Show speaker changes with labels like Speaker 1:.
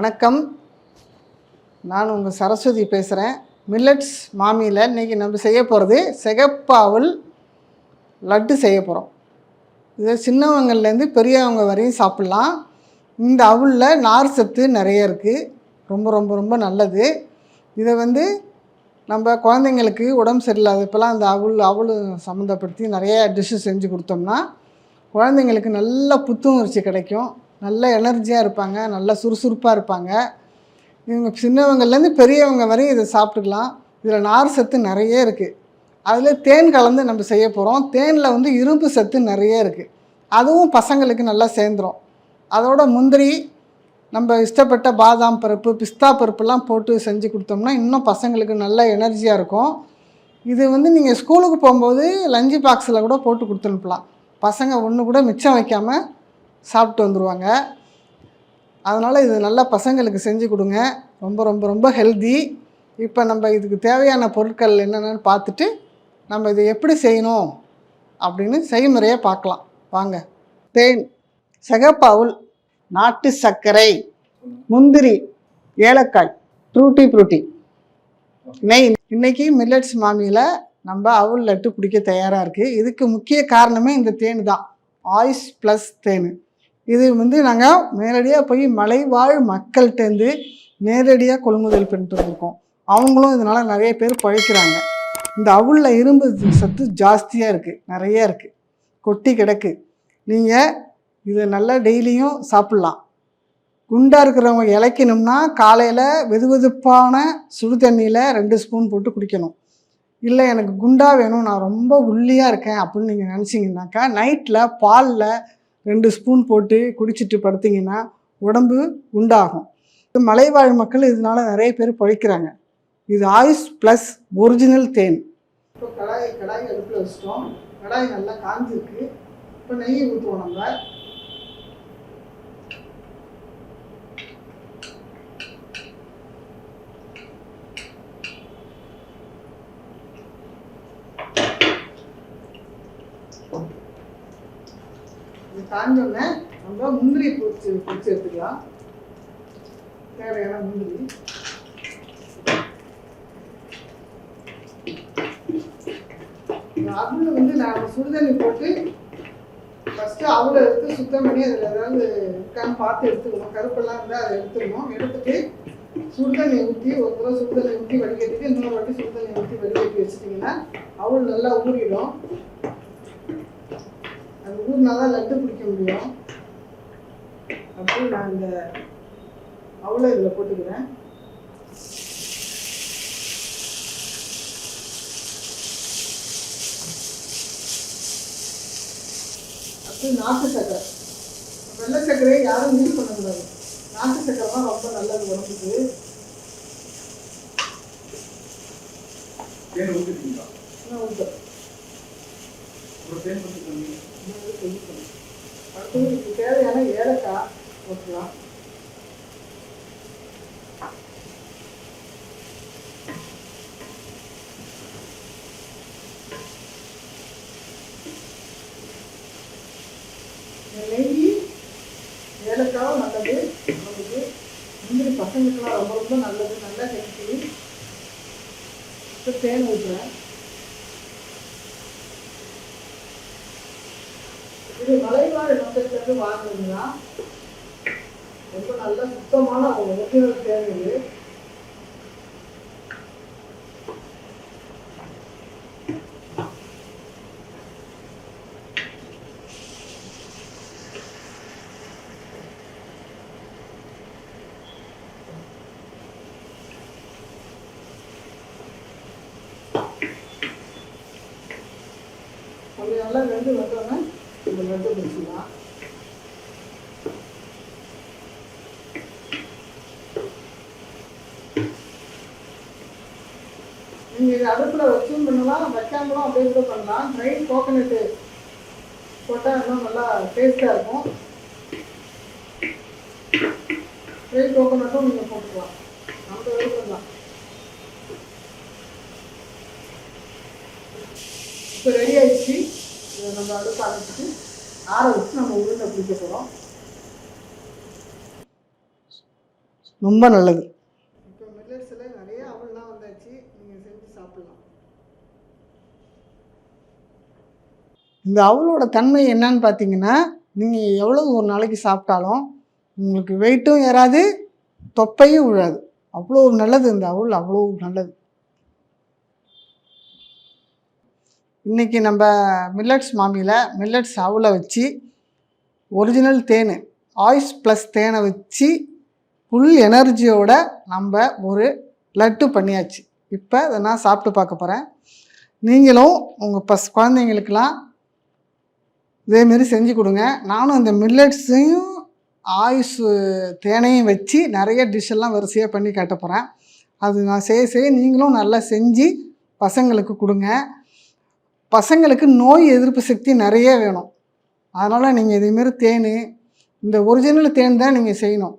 Speaker 1: வணக்கம். நான் உங்கள் சரஸ்வதி பேசுகிறேன் மில்லட்ஸ் மாமியில் இன்றைக்கி நம்ம செய்ய போகிறது செகப்பாவில் லட்டு செய்ய போகிறோம் இது சின்னவங்கள்லேருந்து பெரியவங்க வரையும் சாப்பிட்லாம். இந்த அவுளில் நார் சத்து நிறைய இருக்குது ரொம்ப ரொம்ப ரொம்ப நல்லது. இதை வந்து நம்ம குழந்தைங்களுக்கு உடம்பு சரியில்லாத இப்போலாம் அந்த அவுள் அவுள் சம்மந்தப்படுத்தி நிறைய டிஷ்ஷு செஞ்சு கொடுத்தோம்னா குழந்தைங்களுக்கு நல்ல புத்துணர்ச்சி கிடைக்கும். நல்ல எனர்ஜியாக இருப்பாங்க நல்ல சுறுசுறுப்பாக இருப்பாங்க. இவங்க சின்னவங்கள்லேருந்து பெரியவங்க வரையும் இதை சாப்பிட்டுக்கலாம். இதில் நார் சத்து நிறைய இருக்குது அதில் தேன் கலந்து நம்ம செய்ய போகிறோம் தேனில் வந்து இரும்பு சத்து நிறைய இருக்குது அதுவும் பசங்களுக்கு நல்லா சேர்ந்துரும். அதோட முந்திரி நம்ம இஷ்டப்பட்ட பாதாம் பருப்பு பிஸ்தா பருப்புலாம் போட்டு செஞ்சு கொடுத்தோம்னா இன்னும் பசங்களுக்கு நல்ல எனர்ஜியாக இருக்கும். இது வந்து நீங்கள் ஸ்கூலுக்கு போகும்போது லஞ்சு பாக்ஸில் கூட போட்டு கொடுத்து அனுப்பலாம் பசங்க ஒன்று கூட மிச்சம் வைக்காமல் சாப்பிட்டு வந்துடுவாங்க அதனால் இது நல்லா பசங்களுக்கு செஞ்சு கொடுங்க. ரொம்ப ரொம்ப ரொம்ப ஹெல்தி இப்போ நம்ம இதுக்கு தேவையான பொருட்கள் என்னென்னு பார்த்துட்டு நம்ம இதை எப்படி செய்யணும் அப்படின்னு செய்முறையை பார்க்கலாம். வாங்க. தேன் சிகப்பாவுல் நாட்டு சர்க்கரை முந்திரி ஏலக்காய் ஃப்ரூட்டி ஃப்ரூட்டி. நெய் இன்னைக்கு மில்லட்ஸ் மாமியில் நம்ம அவுல் லட்டு பிடிக்க தயாராக இருக்குது இதுக்கு முக்கிய காரணமே இந்த தேன் தான். ஆயிஸ் ப்ளஸ் தேன். இது வந்து நாங்கள் நேரடியாக போய் மலைவாழ் மக்கள்கிட்டேருந்து நேரடியாக கொள்முதல் பண்ணிட்டு வந்திருக்கோம். அவங்களும் இதனால் நிறைய பேர் பழைக்கிறாங்க. இந்த அவுளில் இரும்பு சத்து ஜாஸ்தியாக இருக்குது நிறைய இருக்குது கொட்டி கிடக்கு. நீங்கள் இதை நல்லா டெய்லியும் சாப்பிட்லாம். குண்டாக இருக்கிறவங்க இளைக்கணும்னா காலையில் வெதுவெதுப்பான சுடு தண்ணியில் ரெண்டு ஸ்பூன் போட்டு குடிக்கணும். இல்லை எனக்கு குண்டாக வேணும் நான் ரொம்ப உள்ளியாக இருக்கேன் அப்படின்னு நீங்கள் நினச்சிங்கனாக்கா நைட்டில் பாலில் ரெண்டு ஸ்பூன் போட்டு குடிச்சிட்டு படுத்திங்கன்னா உடம்பு உண்டாகும். மலைவாழ் மக்கள் இதனால நிறைய பேர் பழிக்கிறாங்க. இது ஆயுஷ் ப்ளஸ் ஒரிஜினல் தேன். இப்போ கடாய் கடாய் அடுப்பில் வச்சிட்டோம். கடாய் நல்லா காஞ்சிருக்கு. இப்போ நெய் ஊற்றுவோம் நம்ம. காஞ்சோடனே நம்ம முந்திரி பொரிச்சு பொரிச்சு எடுத்துக்கலாம். தேவையான முந்திரி. அவுள் வந்து நான் சுடுதண்ணி போட்டு ஃபஸ்ட்டு அவளை எடுத்து சுத்தம் பண்ணி அதில் ஏதாவது இருக்கான்னு பார்த்து எடுத்துக்கணும். கருப்பெல்லாம் இருந்தால் அதை எடுத்துக்கணும். எடுத்துட்டு சுடுதண்ணி ஊற்றி ஒரு தடவை சுடுதண்ணி ஊற்றி வடிகட்டிட்டு இன்னொரு வாட்டி சுடுதண்ணி ஊற்றி வடிகட்டி வச்சுட்டிங்கன்னா அவ்வளோ நல்லா ஊறிடும். தான் லட்டு பிடிக்க முடியும். அப்படி நான் இந்த அவுளை இதில் போட்டுக்கிறேன். அடுத்து நாட்டு சக்கரை. வெள்ளை சர்க்கரையை யாரும் யூஸ் பண்ணக்கூடாது. நாட்டு சக்கரை தான் ரொம்ப நல்லது உடம்புக்கு.
Speaker 2: தேன்
Speaker 1: ஊத்தம்.
Speaker 2: ஒரு தேன் ஊற்றி தண்ணி
Speaker 1: இன்னும் அடுத்து இதுக்கு தேவையான ஏலக்காய் போட்டுக்கலாம் இந்த நெய் நல்லது. முந்திரி பசங்களுக்கெல்லாம் ரொம்ப ரொம்ப நல்லது. நல்லா ஹெல்த்தி இப்போ தேன் ஊற்றுறேன் இது மலைவாழ் மக்கள்கிட்ட வாங்குனீங்கன்னா ரொம்ப நல்ல சுத்தமான அவங்க ஒரிஜினல் தேன் இது. அப்படி நல்லா வெந்து வந்தோடனே வந்து லட்டு நீங்கள் இது அடுப்பில் வச்சும் பண்ணலாம் வைக்காமலும் அப்படியே கூட பண்ணலாம். ட்ரை கோகனட்டு போட்டால் இன்னும் நல்லா டேஸ்ட்டாக இருக்கும். ட்ரை கோகனட்டும் நீங்கள் போட்டுக்கலாம். அந்த விருப்பம் தான். இப்போ ரெடி ஆயிடுச்சு. நம்ம அடுப்பு அரைச்சிட்டு ஆற வச்சு நம்ம உருண்டை பிடிக்க போகிறோம் ரொம்ப நல்லது. இப்போ மில்லட்ஸில் நிறைய அவல்லாம் வந்தாச்சு. நீங்கள் செஞ்சு சாப்பிட்லாம். இந்த அவலோட தன்மை என்னன்னு பார்த்தீங்கன்னா நீங்கள் எவ்வளோ ஒரு நாளைக்கு சாப்பிட்டாலும் உங்களுக்கு வெயிட்டும் ஏறாது தொப்பையும் விழாது அவ்வளோ நல்லது இந்த அவல் அவ்வளோ நல்லது. இன்றைக்கி நம்ம மில்லட்ஸ் மாமியில் மில்லட்ஸ் அவலை வச்சு ஒரிஜினல் தேன் ஆயிஸ் ப்ளஸ் தேனை வச்சு ஃபுல் எனர்ஜியோட நம்ம ஒரு லட்டு பண்ணியாச்சு. இப்போ அதை நான் சாப்பிட்டு பார்க்க போகிறேன் நீங்களும் உங்கள் பஸ் குழந்தைங்களுக்கெல்லாம் இதேமாரி செஞ்சு கொடுங்க. நானும் இந்த மில்லட்ஸையும் ஆயுஷ் தேனையும் வச்சு நிறைய டிஷ்ஷெல்லாம் வரிசையாக பண்ணி காட்ட போகிறேன் அது நான் செய்ய செய்ய நீங்களும் நல்லா செஞ்சு பசங்களுக்கு கொடுங்க. பசங்களுக்கு நோய் எதிர்ப்பு சக்தி நிறைய வேணும். அதனால் நீங்கள் இதேமாரி தேன் இந்த ஒரிஜினல் தேன் தான் நீங்கள் செய்யணும்.